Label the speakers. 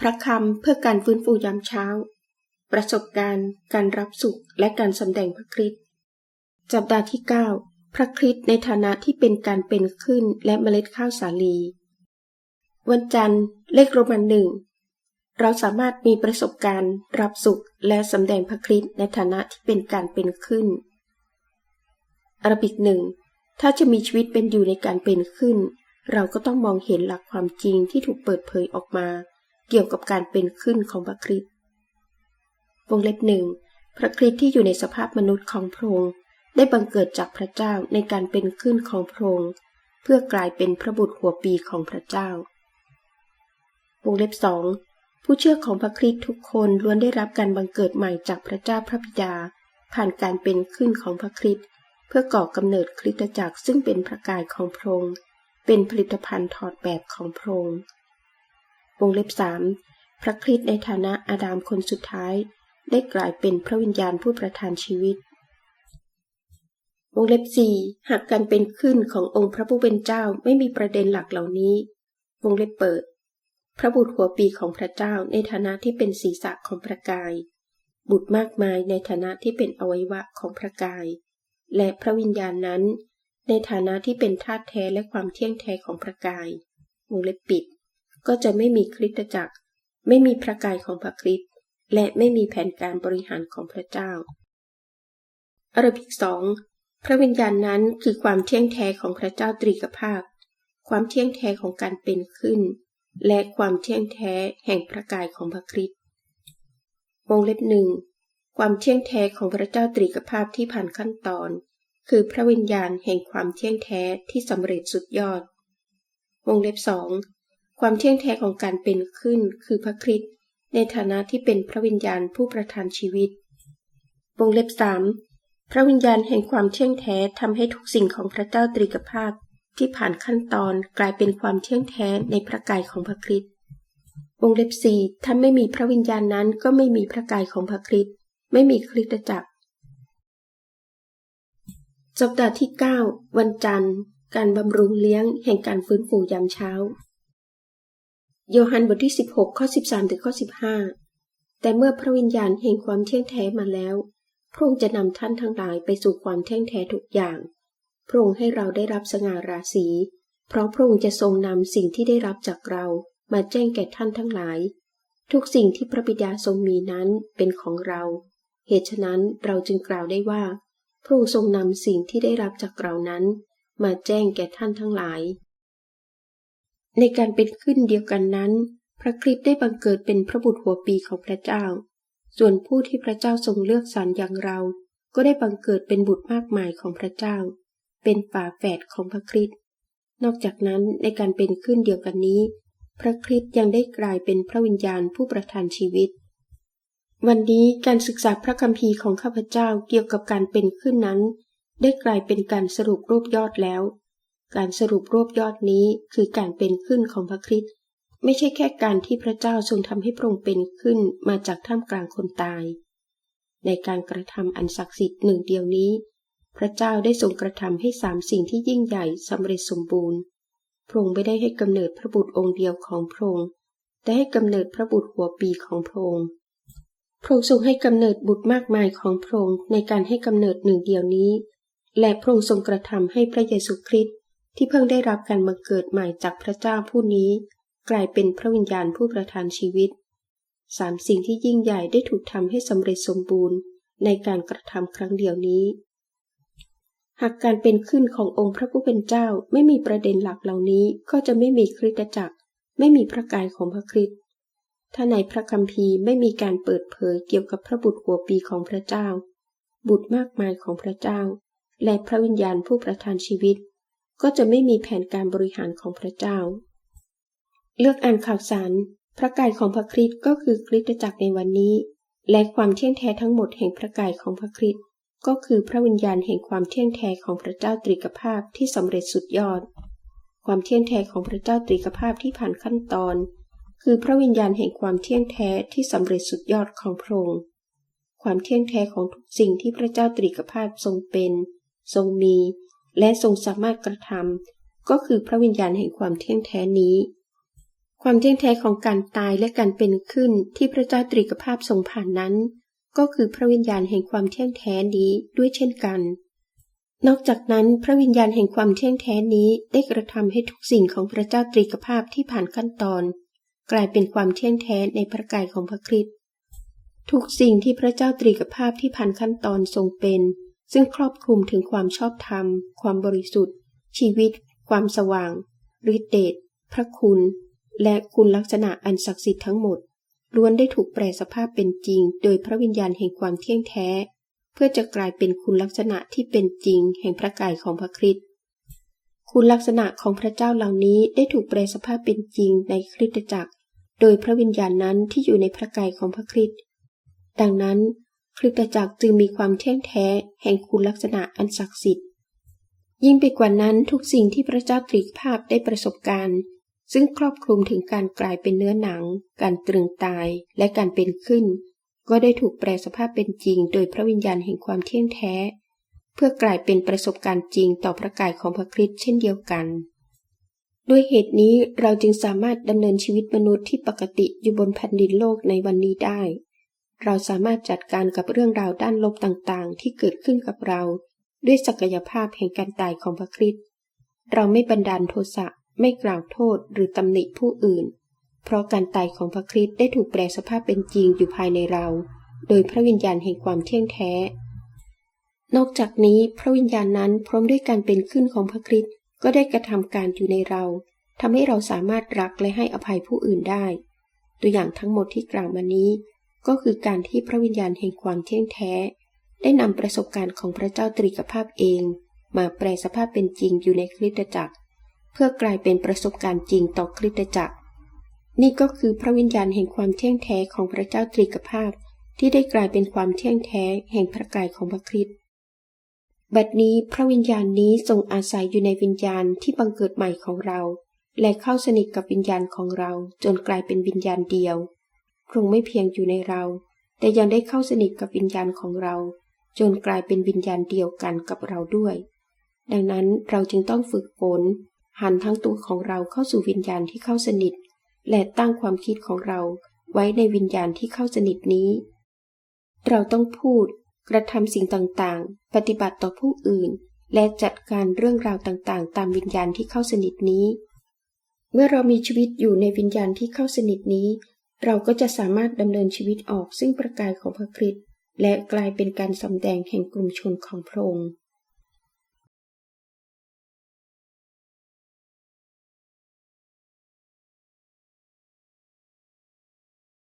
Speaker 1: พระคำเพื่อการฟื้นฟูยามเช้า ประสบการณ์ การรับสุขและการสำแดงพระคริสต์จัปดาห์ที่ 9 พระคริสต์ในฐานะที่เป็นการเป็นขึ้นและเมล็ดข้าวสาลี วันจันทร์ เลขโรมันหนึ่งเราสามารถมีประสบการณ์รับสุขและสำแดงพระคริสต์ในฐานะที่เป็นการเป็นขึ้นอารบิกหนึ่งถ้าจะมีชีวิตเป็นอยู่ในการเป็นขึ้น เราก็ต้องมองเห็นหลักความจริงที่ถูกเปิดเผยออกมา เกี่ยวกับการเป็นขึ้นของพระคริสต์วงเล็บหนึ่งพระคริสต์ที่อยู่ในสภาพมนุษย์ของพระองค์ได้บังเกิดจากพระเจ้าในการเป็นขึ้นของพระองค์เพื่อกลายเป็นพระบุตรหัวปีของพระเจ้าวงเล็บสองผู้เชื่อของพระคริสต์ทุกคนล้วนได้รับการบังเกิดใหม่จากพระเจ้าพระบิดา ผ่านการเป็นขึ้นของพระคริสต์เพื่อก่อกำเนิดคริสตจักรซึ่งเป็นพระกายของพระองค์เป็นผลิตภัณฑ์ถอดแบบของพระองค์ วงเล็บสามพระคริสต์ในฐานะอาดามคนสุดท้าย ได้กลายเป็นพระวิญญาณผู้ประทานชีวิต วงเล็บสี่หากการเป็นขึ้นขององค์พระผู้เป็นเจ้าไม่มีประเด็นหลักเหล่านี้ วงเล็บเปิด พระบุตรหัวปีของพระเจ้าในฐานะที่เป็นศีรษะของพระกาย บุตรมากมายในฐานะที่เป็นอวัยวะของพระกาย และพระวิญญาณนั้น ในฐานะที่เป็นธาตุแท้และความเที่ยงแท้ของพระกาย วงเล็บปิด ก็จะไม่มีคริสตจักร ไม่มีพระกายของพระคริสต์และไม่มีแผนการบริหารของพระเจ้าอราบิกสองพระวิญญาณนั้นคือความเที่ยงแท้ของพระเจ้าตรีกภาพ ความเที่ยงแท้ของการเป็นขึ้น และความเที่ยงแท้แห่งพระกายของพระคริสต์วงเล็บหนึ่งความเที่ยงแท้ของพระเจ้าตรีกภาพที่ผ่านขั้นตอน คือพระวิญญาณแห่งความเที่ยงแท้ที่สำเร็จสุดยอด วงเล็บสอง ความเที่ยงแท้ของการเป็นขึ้นคือพระคริสต์ในฐานะที่เป็นพระวิญญาณผู้ประทานชีวิต วงเล็บสามพระวิญญาณแห่งความเที่ยงแท้ทำให้ทุกสิ่งของพระเจ้าตรีกภาพ ที่ผ่านขั้นตอนกลายเป็นความเที่ยงแท้ในพระกายของพระคริสต์วงเล็บสี่ถ้าไม่มีพระวิญญาณนั้นก็ไม่มีพระกายของพระคริสต์ไม่มีคริสตจักรสัปดาห์ที่ 9 วันจันทร์ การบำรุงเลี้ยงแห่งการฟื้นฟูยามเช้า โยฮันบทที่ 16 ข้อ 13 ถึงข้อ 15 แต่เมื่อพระวิญญาณแห่งความเที่ยงแท้มาแล้ว พระองค์จะนำท่านทั้งหลายไปสู่ความเที่ยงแท้ทุกอย่าง พระองค์ให้เราได้รับสง่าราศี เพราะพระองค์จะทรงนำสิ่งที่ได้รับจากเรามาแจ้งแก่ท่านทั้งหลาย ทุกสิ่งที่พระบิดาทรงมีนั้นเป็นของเรา เหตุฉะนั้นเราจึงกล่าวได้ว่า พระองค์ทรงนำสิ่งที่ได้รับจากเรานั้น มาแจ้งแก่ท่านทั้งหลาย ในการเป็นขึ้นเดียวกันนั้น พระคริสต์ได้บังเกิดเป็นพระบุตรหัวปีของพระเจ้า ส่วนผู้ที่พระเจ้าทรงเลือกสรรอย่างเรา ก็ได้บังเกิดเป็นบุตรมากมายของพระเจ้า เป็นฝาแฝดของพระคริสต์ นอกจากนั้นในการเป็นขึ้นเดียวกันนี้ พระคริสต์ยังได้กลายเป็นพระวิญญาณผู้ประทานชีวิต วันนี้การศึกษาพระคัมภีร์ของข้าพเจ้าเกี่ยวกับการเป็นขึ้นนั้น ได้กลายเป็นการสรุปรูปยอดแล้ว การสรุปรวบยอดนี้คือการเป็นขึ้นของพระคริสต์ไม่ใช่แค่การที่พระเจ้าทรงทำให้พระองค์เป็นขึ้นมาจากท่ามกลางคนตาย ในการกระทำอันศักดิ์สิทธิ์หนึ่งเดียวนี้ พระเจ้าได้ทรงกระทำให้สามสิ่งที่ยิ่งใหญ่สำเร็จสมบูรณ์ พระองค์ไม่ได้ให้กำเนิดพระบุตรองค์เดียวของพระองค์แต่ให้กำเนิดพระบุตรหัวปีของพระองค์พระองค์ทรงให้กำเนิดบุตรมากมายของพระองค์ในการให้กำเนิดหนึ่งเดียวนี้ และพระองค์ทรงกระทำให้พระเยซูคริสต์ ที่เพิ่งได้รับการบังเกิดใหม่จากพระเจ้าผู้นี้ กลายเป็นพระวิญญาณผู้ประทานชีวิตสามสิ่งที่ยิ่งใหญ่ได้ถูกทำให้สำเร็จสมบูรณ์ในการกระทำครั้งเดียวนี้ หากการเป็นขึ้นขององค์พระผู้เป็นเจ้าไม่มีประเด็นหลักเหล่านี้ก็จะไม่มีคริสตจักร ไม่มีพระกายของพระคริสต์ถ้าในพระคัมภีร์ไม่มีการเปิดเผยเกี่ยวกับพระบุตรหัวปีของพระเจ้า บุตรมากมายของพระเจ้า และพระวิญญาณผู้ประทานชีวิต ก็จะไม่มีแผนการบริหารของพระเจ้า เลือกอ่านข่าวสาร พระกายของพระคริสต์ก็คือคริสตจักรในวันนี้ และความเที่ยงแท้ทั้งหมดแห่งพระกายของพระคริสต์ก็คือพระวิญญาณแห่งความเที่ยงแท้ของพระเจ้าตรีกภาพที่สำเร็จสุดยอด ความเที่ยงแท้ของพระเจ้าตรีกภาพที่ผ่านขั้นตอน คือพระวิญญาณแห่งความเที่ยงแท้ที่สำเร็จสุดยอดของพระองค์ความเที่ยงแท้ของทุกสิ่งที่พระเจ้าตรีกภาพทรงเป็น ทรงมี และทรงสามารถกระทำก็คือพระวิญญาณแห่งความเที่ยงแท้นี้ ความเที่ยงแท้ของการตายและการเป็นขึ้นที่พระเจ้าตรีกภาพทรงผ่านนั้น ก็คือพระวิญญาณแห่งความเที่ยงแท้นี้ด้วยเช่นกัน นอกจากนั้นพระวิญญาณแห่งความเที่ยงแท้นี้ได้กระทำให้ทุกสิ่งของพระเจ้าตรีกภาพที่ผ่านขั้นตอน กลายเป็นความเที่ยงแท้ในพระกายของพระคริสต์ทุกสิ่งที่พระเจ้าตรีกภาพที่ผ่านขั้นตอนทรงเป็น ซึ่งครอบคลุมถึงความชอบธรรม ความบริสุทธิ์ ชีวิต ความสว่างฤทธิเดชพระคุณ และคุณลักษณะอันศักดิ์สิทธิ์ทั้งหมด ล้วนได้ถูกแปลสภาพเป็นจริง โดยพระวิญญาณแห่งความเที่ยงแท้ เพื่อจะกลายเป็นคุณลักษณะที่เป็นจริง แห่งพระกายของพระคริสต์คุณลักษณะของพระเจ้าเหล่านี้ได้ถูกแปลสภาพเป็นจริงในคริสตจักร โดยพระวิญญาณนั้นที่อยู่ในพระกายของพระคริสต์ดังนั้น คริสตจักรจึงมีความเที่ยงแท้แห่งคุณลักษณะอันศักดิ์สิทธิ์ ยิ่งไปกว่านั้นทุกสิ่งที่พระเจ้าตรีภาพได้ประสบการณ์ ซึ่งครอบคลุมถึงการกลายเป็นเนื้อหนัง การตรึงตายและการเป็นขึ้น ก็ได้ถูกแปลสภาพเป็นจริง โดยพระวิญญาณแห่งความเที่ยงแท้ เพื่อกลายเป็นประสบการณ์จริงต่อพระกายของพระคริสต์เช่นเดียวกันด้วยเหตุนี้เราจึงสามารถดำเนินชีวิตมนุษย์ที่ปกติอยู่บนแผ่นดินโลกในวันนี้ได้ เราสามารถจัดการกับเรื่องราวด้านลบต่างๆ ที่เกิดขึ้นกับเรา ด้วยศักยภาพแห่งการตายของพระคริสต์เราไม่บันดาลโทสะไม่กล่าวโทษหรือตำหนิผู้อื่น เพราะการตายของพระคริสต์ได้ถูกแปลสภาพเป็นจริงอยู่ภายในเรา โดยพระวิญญาณแห่งความเที่ยงแท้ นอกจากนี้พระวิญญาณนั้นพร้อมด้วยการเป็นขึ้นของพระคริสต์ก็ได้กระทำการอยู่ในเราทำให้เราสามารถรักและให้อภัยผู้อื่นได้ ตัวอย่างทั้งหมดที่กล่าวมานี้ ก็คือการที่พระวิญญาณแห่งความเที่ยงแท้ ได้นำประสบการณ์ของพระเจ้าตรีกภาพเอง มาแปลสภาพเป็นจริงอยู่ในคริสตจักร เพื่อกลายเป็นประสบการณ์จริงต่อคริสตจักร นี่ก็คือพระวิญญาณแห่งความเที่ยงแท้ของพระเจ้าตรีกภาพ ที่ได้กลายเป็นความเที่ยงแท้แห่งพระกายของพระคริสต์บัดนี้พระวิญญาณนี้ทรงอาศัยอยู่ในวิญญาณที่บังเกิดใหม่ของเรา และเข้าสนิทกับวิญญาณของเราจนกลายเป็นวิญญาณเดียว พระองไม่เพียงอยู่ในเรา แต่ยังได้เข้าสนิทกับวิญญาณของเรา จนกลายเป็นวิญญาณเดียวกันกับเราด้วย ดังนั้นเราจึงต้องฝึกฝนหันทั้งตัวของเราเข้าสู่วิญญาณที่เข้าสนิท และตั้งความคิดของเราไว้ในวิญญาณที่เข้าสนิทนี้ เราต้องพูด กระทำสิ่งต่างๆ ปฏิบัติต่อผู้อื่น และจัดการเรื่องราวต่างๆ ตามวิญญาณที่เข้าสนิทนี้ เมื่อเรามีชีวิตอยู่ในวิญญาณที่เข้าสนิทนี้ เราก็จะสามารถดำเนินชีวิตออกซึ่งประกายของพระคริสต์และกลายเป็นการสำแดงแห่งกลุ่มชนของพระองค์